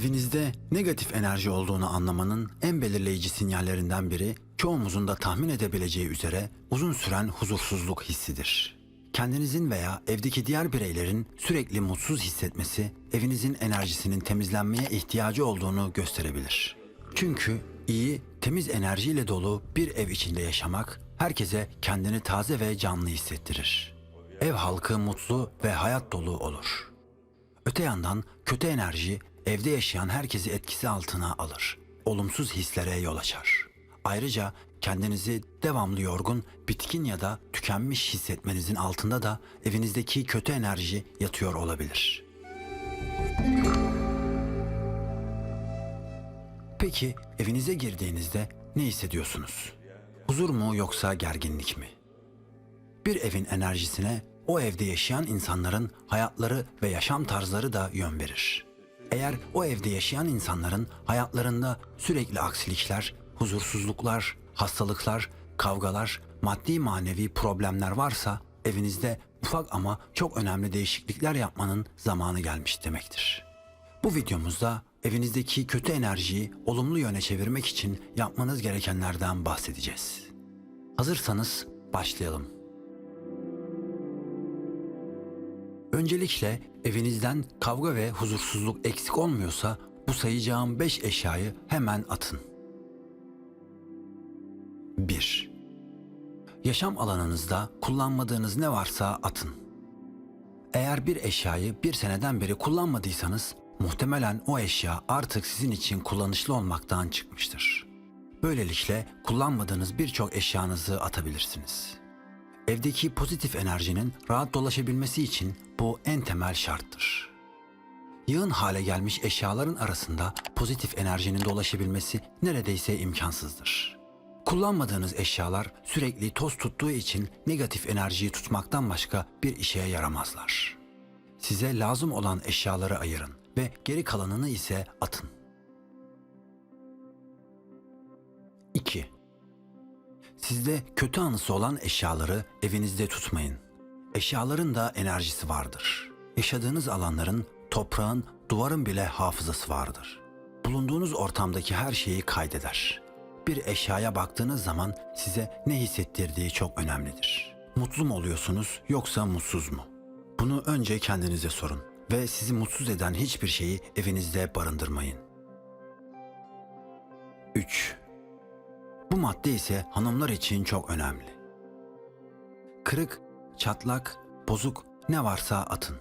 Evinizde negatif enerji olduğunu anlamanın en belirleyici sinyallerinden biri çoğumuzun da tahmin edebileceği üzere uzun süren huzursuzluk hissidir. Kendinizin veya evdeki diğer bireylerin sürekli mutsuz hissetmesi evinizin enerjisinin temizlenmeye ihtiyacı olduğunu gösterebilir. Çünkü iyi, temiz enerjiyle dolu bir ev içinde yaşamak herkese kendini taze ve canlı hissettirir. Ev halkı mutlu ve hayat dolu olur. Öte yandan kötü enerji evde yaşayan herkesi etkisi altına alır. Olumsuz hislere yol açar. Ayrıca kendinizi devamlı yorgun, bitkin ya da tükenmiş hissetmenizin altında da evinizdeki kötü enerji yatıyor olabilir. Peki evinize girdiğinizde ne hissediyorsunuz? Huzur mu yoksa gerginlik mi? Bir evin enerjisine o evde yaşayan insanların hayatları ve yaşam tarzları da yön verir. Eğer o evde yaşayan insanların hayatlarında sürekli aksilikler, huzursuzluklar, hastalıklar, kavgalar, maddi manevi problemler varsa evinizde ufak ama çok önemli değişiklikler yapmanın zamanı gelmiş demektir. Bu videomuzda evinizdeki kötü enerjiyi olumlu yöne çevirmek için yapmanız gerekenlerden bahsedeceğiz. Hazırsanız başlayalım. Öncelikle evinizden kavga ve huzursuzluk eksik olmuyorsa bu sayacağım 5 eşyayı hemen atın. 1. Yaşam alanınızda kullanmadığınız ne varsa atın. Eğer bir eşyayı bir seneden beri kullanmadıysanız muhtemelen o eşya artık sizin için kullanışlı olmaktan çıkmıştır. Böylelikle kullanmadığınız birçok eşyanızı atabilirsiniz. Evdeki pozitif enerjinin rahat dolaşabilmesi için bu en temel şarttır. Yığın hale gelmiş eşyaların arasında pozitif enerjinin dolaşabilmesi neredeyse imkansızdır. Kullanmadığınız eşyalar sürekli toz tuttuğu için negatif enerjiyi tutmaktan başka bir işe yaramazlar. Size lazım olan eşyaları ayırın ve geri kalanını ise atın. Sizde kötü anısı olan eşyaları evinizde tutmayın. Eşyaların da enerjisi vardır. Yaşadığınız alanların, toprağın, duvarın bile hafızası vardır. Bulunduğunuz ortamdaki her şeyi kaydeder. Bir eşyaya baktığınız zaman size ne hissettirdiği çok önemlidir. Mutlu mu oluyorsunuz yoksa mutsuz mu? Bunu önce kendinize sorun ve sizi mutsuz eden hiçbir şeyi evinizde barındırmayın. 3. Madde ise hanımlar için çok önemli. Kırık, çatlak, bozuk ne varsa atın.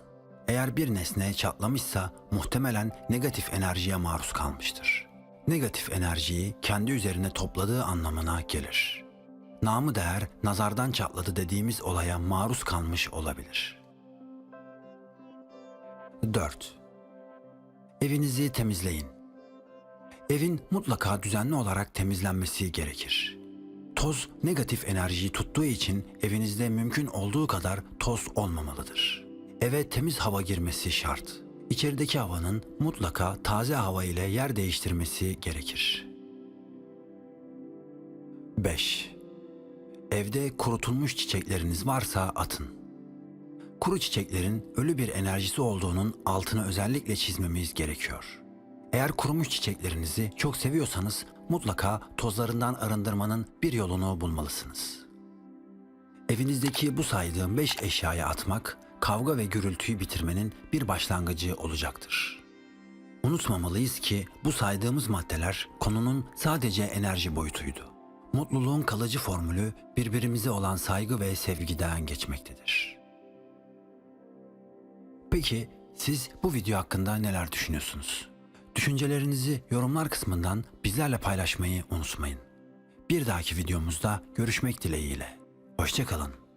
Eğer bir nesne çatlamışsa muhtemelen negatif enerjiye maruz kalmıştır. Negatif enerjiyi kendi üzerine topladığı anlamına gelir. Namı değer nazardan çatladı dediğimiz olaya maruz kalmış olabilir. 4. Evinizi temizleyin. Evin mutlaka düzenli olarak temizlenmesi gerekir. Toz negatif enerjiyi tuttuğu için evinizde mümkün olduğu kadar toz olmamalıdır. Eve temiz hava girmesi şart. İçerideki havanın mutlaka taze hava ile yer değiştirmesi gerekir. 5. Evde kurutulmuş çiçekleriniz varsa atın. Kuru çiçeklerin ölü bir enerjisi olduğunun altını özellikle çizmemiz gerekiyor. Eğer kurumuş çiçeklerinizi çok seviyorsanız mutlaka tozlarından arındırmanın bir yolunu bulmalısınız. Evinizdeki bu saydığım 5 eşyaya atmak kavga ve gürültüyü bitirmenin bir başlangıcı olacaktır. Unutmamalıyız ki bu saydığımız maddeler konunun sadece enerji boyutuydu. Mutluluğun kalıcı formülü birbirimize olan saygı ve sevgiden geçmektedir. Peki siz bu video hakkında neler düşünüyorsunuz? Düşüncelerinizi yorumlar kısmından bizlerle paylaşmayı unutmayın. Bir dahaki videomuzda görüşmek dileğiyle. Hoşçakalın.